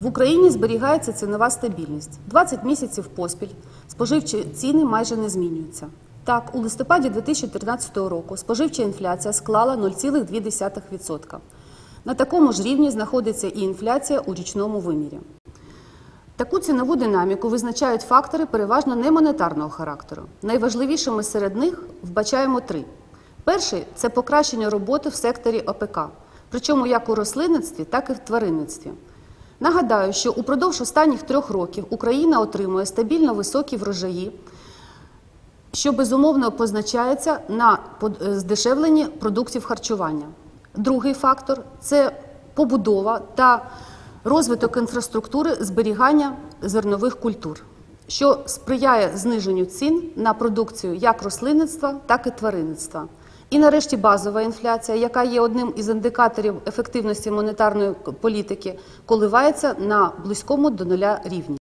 В Україні зберігається цінова стабільність. 20 місяців поспіль споживчі ціни майже не змінюються. Так, у листопаді 2013 року споживча інфляція склала 0,2%. На такому ж рівні знаходиться і інфляція у річному вимірі. Таку цінову динаміку визначають фактори переважно немонетарного характеру. Найважливішими серед них вбачаємо три. Перший це покращення роботи в секторі ОПК, причому як у рослинництві, так і в тваринництві. Нагадаю, що упродовж останніх трьох років Україна отримує стабільно високі врожаї, що безумовно позначається на здешевленні продуктів харчування. Другий фактор це побудова та розвиток інфраструктури зберігання зернових культур, що сприяє зниженню цін на продукцію як рослинництва, так і тваринництва. І нарешті базова інфляція, яка є одним із індикаторів ефективності монетарної політики, коливається на близькому до нуля рівні.